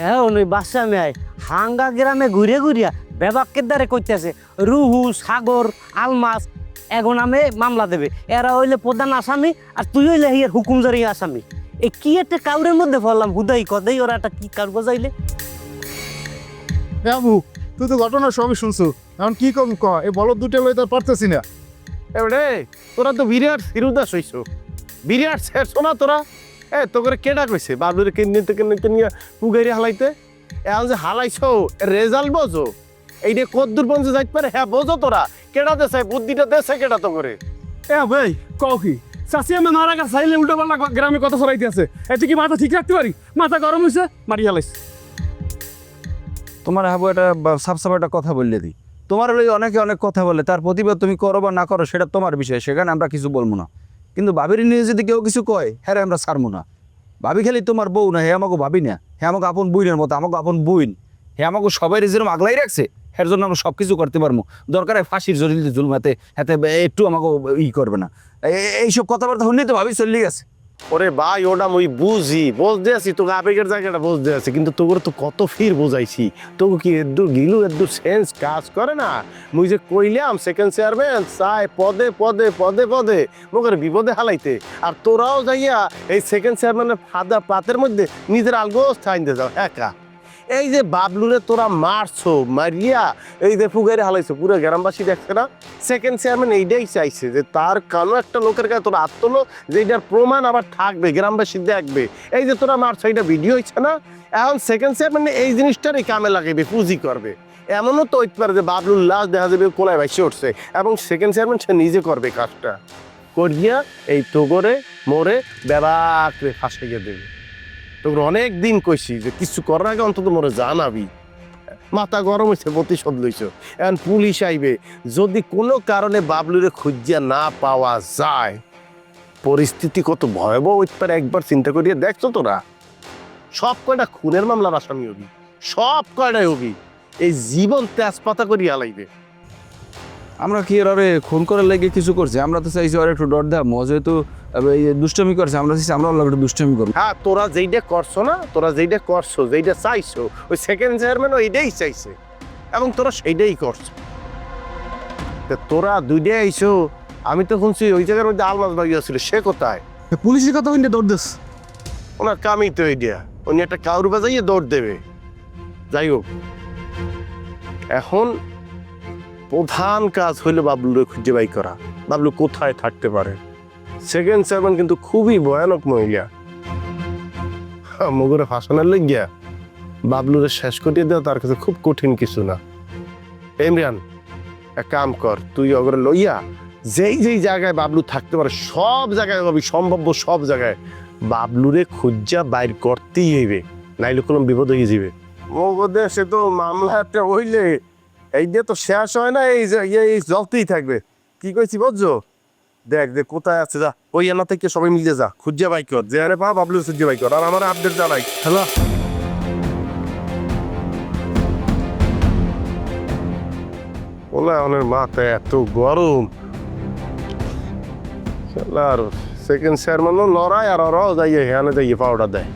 হ্যাঁ ওই বাসা মেয়ে হাঙ্গা গ্রামে ঘুরে ঘুরিয়া বেবাক্কের দ্বারে কইতেছে রুহু সাগর আলমাস এগো নামে মামলা দেবে। এরা হইলে প্রধান আসামি আর তুই হইলে হিয়ার হুকুমজারি আসামি। এ কি একটা কাউরের মধ্যে ফেললাম হুদাই কদেই ওরা একটা কি কার বজাইলে বাবু তুই তো ঘটনা সবই শুনছো। এখন কি কম ক? এই বলদ দুটো লই তো পারতেছি না। এবারে তোরা তো বিরাট ফিরুদাস হইছ। বিরাট শেষ না তোরা। এ তো করে কেডা কইছে বাবলুরে কিনে থেকে নিয়ে পুগাইরে হালাইতে? এখন যে হালাইছো রেজাল্ট বোঝো। এইটা কদ্দুর পর্যন্ত যাইতে পারে হ্যাঁ বোঝো তোরা। কেডা দেছে বুদ্ধিটা দেছে কেডা তো করে এ ভাই কও কি? চাষি আমি নারা গাছ চাইলে উল্টো পাল্টা গ্রামে কথা ছড়াইতে আছে। এতে কি মাথা ঠিক রাখতে পারি? মাথা গরম হয়েছে মারি হালাইস তোমার হাবু একটা সাফ সাফ একটা কথা বললে দিই তোমার ওই অনেকে অনেক কথা বলে তার প্রতিবাদ তুমি করো বা না করো সেটা তোমার বিষয় সেখানে আমরা কিছু বলব না। কিন্তু ভাবির নিয়ে যদি কেউ কিছু কয় হ্যাঁ আমরা ছাড়বো না। ভাবি খালি, তোমার বউ না, হে আমাকে ভাবি না। হে আমাকে আপন বুইনের মতো, আমাকে আপন বুইন হে আমাকে সবাই যেরকম আগলাই রাখছে, হের জন্য আমরা সব কিছু করতে পারব। দরকার হয় ফাঁসির জড়িয়ে জুলমাতে হ্যাঁ একটু আমাকে ই করবে না। এই- এইসব কথাবার্তা শুনলেই তো ভাবি চলে গেছে। ওরে ভাই, ওটা ওই বুঝি। বুঝতে আছি তোকে আবেগের জায়গাটা বুঝতে আছি কিন্তু তোর তো কত ফির বুঝাইছি। তোকে কি এদ্দুর গিলু এদ্দুর সেন্স কাজ করে না? মুই যে কইলাম সেকেন্ড চেয়ারম্যান চাই পদে পদে পদে পদে মোকের বিপদে হালাইতে। আর তোরাও যাইয়া এই সেকেন্ড চেয়ারম্যানের ফাদা পাতের মধ্যে নিজের আলগোস দিয়ে যাও, একা। এই যে বাবলুরে তোরা মারছো, মারিয়া, এই যে ফুগাইরে হালাইছো, পুরো গ্রামবাসী দেখছে না? সেকেন্ড চেয়ারম্যান এইটাই চাইছে যে তার কানো একটা লোকের কাছে তোরা আত্মলো, যে এটার প্রমাণ আবার থাকবে, গ্রামবাসী দেখবে। এই যে তোরা মারছো, এটা ভিডিও হচ্ছে না? এখন সেকেন্ড চেয়ারম্যান এই জিনিসটারই কামে লাগাইবে, পুঁজি করবে। এমনও তো হইতে পারে যে বাবলুর লাশ দেখা যাবে কোনায় ভাইসে উঠছে, এবং সেকেন্ড চেয়ারম্যান সে নিজে করবে কাজটা। করিয়া এই তোগরে মোরে ব্যাবাক রে ফাঁসাইয়া দেবে। তোর অনেক দিন কইছি যে কিছু করার আগে অন্তত মোরে জানাবি। মাথা গরম হয়েছে প্রতিশোধ লইছ। এখন পুলিশ আইবে, যদি কোনো কারণে বাবলুরে খুঁজিয়া না পাওয়া যায়, পরিস্থিতি কত ভয়াবহ হইতে পারে একবার চিন্তা করিয়া দেখছ তোরা? সব কয়টা খুনের মামলার আসামি হবি, সব কয়টাই হবি। এই জীবন তেজপাতা করিয়া লাইবে। আমরা কি এর খুন করার লেগে কিছু করছি? আমরা তো চাইছি ওর একটু ডর দেওয়া মজা যেহেতু এই দুষ্টমি করছে আমরা চাইছি আমরা ওর একটু দুষ্টমি করব। হ্যাঁ তোরা যেইটা করছ না তোরা যেইটা করছ যেইটা চাইছো ওই সেকেন্ড চেয়ারম্যান এইটাই চাইছে। এবং তোরা সেইটাই করছ। তা তোরা দুইটাই আইছো আমি তো শুনছি ওই জায়গার মধ্যে আলমাস বাগিয়া ছিল সে কোথায়? পুলিশের কথা ওইটা দৌড় দিস। ওনার কামই তো এইটা। উনি একটা কাউর বাজাইয়ে দৌড় দেবে। যাই হোক। এখন প্রধান কাজ হইল বাবলুরে খুঁজে বাই করা। বাবলু কোথায় থাকতে পারে? সেকেন্ড চেয়ারম্যান কিন্তু খুবই ভয়ানক মহিলা। মগুরে ফাঁসানোর লইগিয়া বাবলুরে শেষ করিয়ে দেওয়া তার কাছে খুব কঠিন কিছু না। ইমরান, এক কাম কর, তুই অগরে লইয়া যেই যেই জায়গায় বাবলু থাকতে পারে, সব জায়গায় ভাবি সম্ভাব্য সব জায়গায়। বাবলুরে খুঁজা বাইর করতেই হইবে, নাইলে কোনো বিপদ হয়ে যাবে মগদে সে তো মামলা একটা হইলে এই দিয়ে তো শেষ হয় না এই যে এই জলতেই থাকবে। কি কইছি বুঝছ দেখ দেখ কোথায় আছে যা। ওই এনা থেকে সবাই মিলে যা। খুঁজা বাই কর। যে আরে পা বাবলু খুঁজে বাই কর। আর আমার আপডেট জানাই। হ্যালো। ওলা অনের মাথা এত গরম। আর সেকেন্ড চেয়ারম্যানও লড়াই আর ওরাও যাইয়ে হ্যানে যাইয়ে পাউডার দেয়।